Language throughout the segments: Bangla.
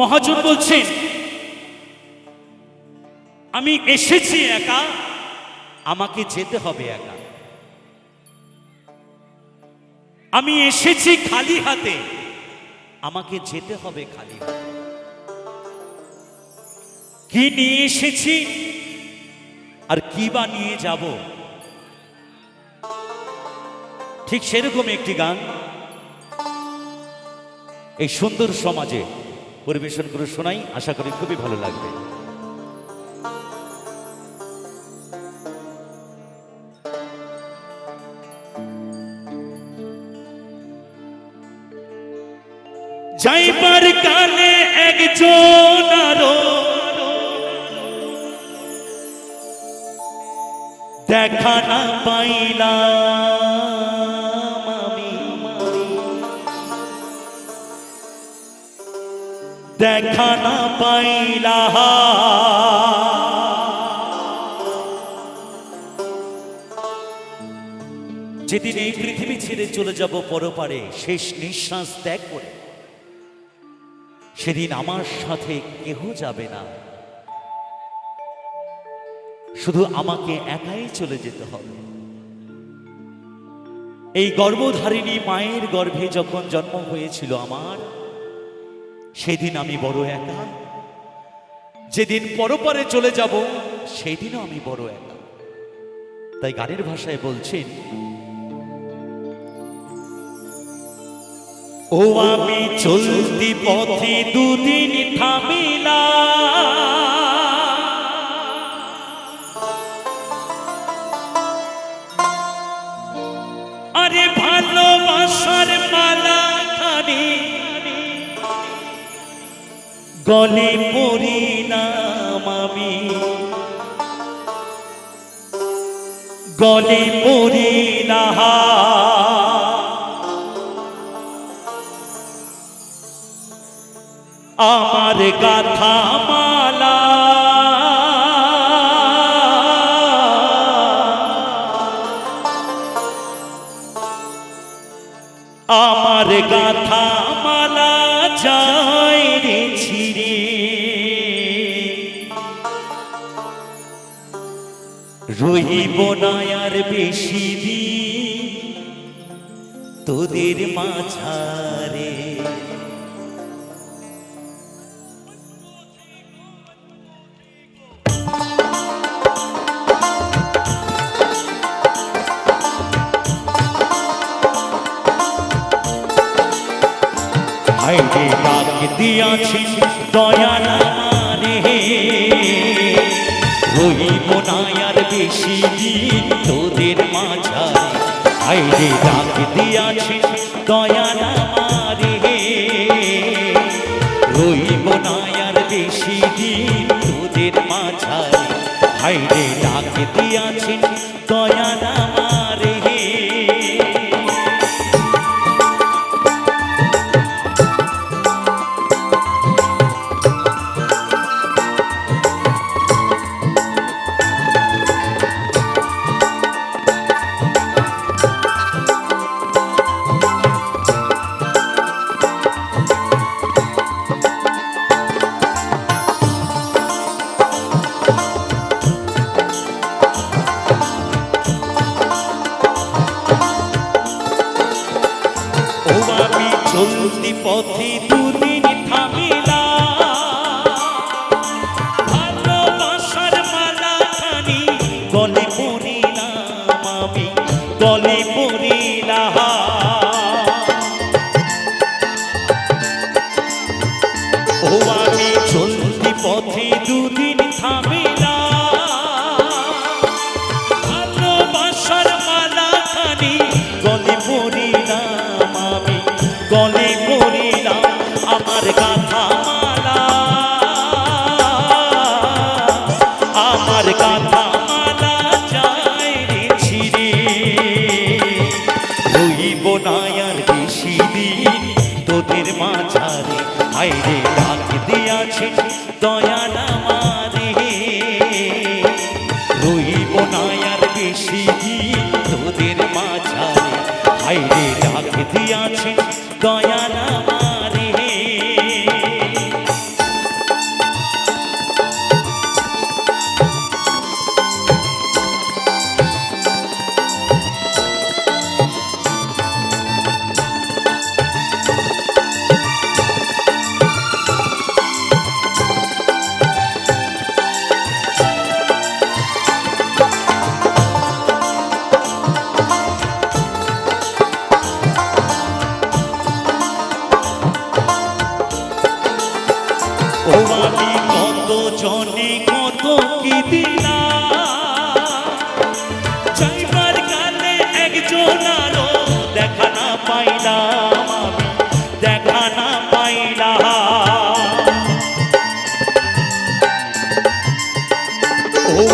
মহাজন বলছেন, আমি এসেছি একা, আমাকে যেতে হবে একা। আমি এসেছি খালি হাতে, আমাকে যেতে হবে খালি হাতে। কি নিয়ে এসেছি আর কি বা নিয়ে যাব? ঠিক সেরকম একটি গান এই সুন্দর সমাজে পরিবেশন করে শোনাই। আশা করি খুবই ভালো লাগবে। যাইবার কালে একজন দেখা না পাইলাম। দেখা না পাইলা। যেদিন এই পৃথিবী ছেড়ে চলে যাব পরপারে, শেষ নিঃশ্বাস ত্যাগ করে, সেদিন আমার সাথে কেহ যাবে না। শুধু আমাকে একাই চলে যেতে হবে। এই গর্ভধারিণী মায়ের গর্ভে যখন জন্ম হয়েছিল আমার সেদিন আমি বড় একা। যেদিন পরপারে চলে যাব, সেদিনও আমি বড় একা। তাই গানের ভাষায় বলছেন, ও আমি চলতি পথে দুদিন থামিলা আরে ভালোবাসার গলে পড়ি নাম আমি। গলে পড়ি না আমার গাথা রহিব না আর বেশি তোদের মাঝারে। ডাক দিয়াছি দয়া না রে না আর বেশি দিন তোদের মাঝারে আইরে ডাক দিয়াছে দয়া নামারে। ওই মনায়ার বেশি দিন তোদের মাঝারে হাইরে চলতি পথে দুদিন হাইরে ডাক দিয়াছে দয়া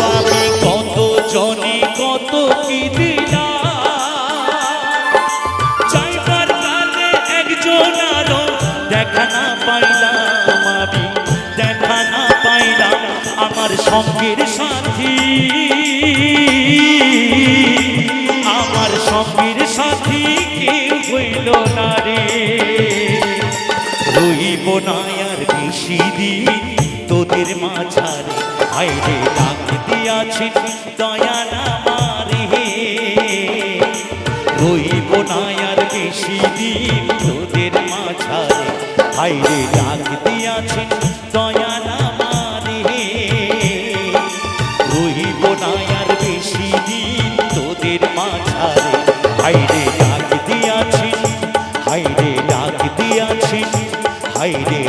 আমি কত কত একজন আরও দেখা না পাইলাম আমি, দেখা পাইলাম আমার সঙ্গের সাথী। আমার সঙ্গের সাথী কেউ হইল না রে। রইব না আর বেশি দিন। তোদের মাঝারে আইরে ডাক দিয়াছি দয়া না মারি। রইব না আর বেশি দিন তোদের মাঝারে আইরে ডাক দিয়াছি দয়া না মারি। রইব না আর বেশি দিন তোদের মাঝারে আইরে ডাক দিয়াছি আইরে ডাক দিয়াছি আইরে